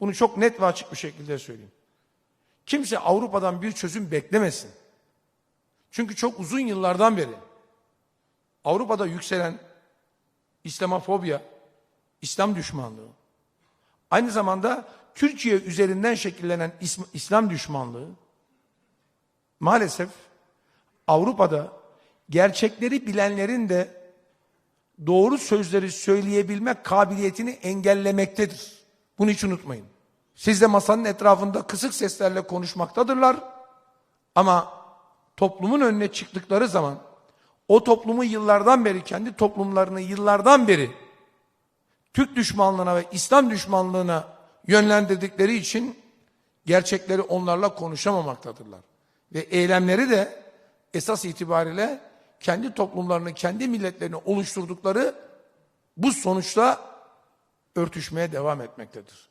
Bunu çok net ve açık bir şekilde söyleyeyim. Kimse Avrupa'dan bir çözüm beklemesin. Çünkü çok uzun yıllardan beri Avrupa'da yükselen İslamofobya, İslam düşmanlığı, aynı zamanda Türkiye üzerinden şekillenen İslam düşmanlığı maalesef Avrupa'da gerçekleri bilenlerin de doğru sözleri söyleyebilme kabiliyetini engellemektedir. Bunu hiç unutmayın. Siz de masanın etrafında kısık seslerle konuşmaktadırlar. Ama toplumun önüne çıktıkları zaman o toplumu yıllardan beri, kendi toplumlarını yıllardan beri Türk düşmanlığına ve İslam düşmanlığına yönlendirdikleri için gerçekleri onlarla konuşamamaktadırlar. Ve eylemleri de esas itibariyle kendi toplumlarını, kendi milletlerini oluşturdukları bu sonuçla örtüşmeye devam etmektedir.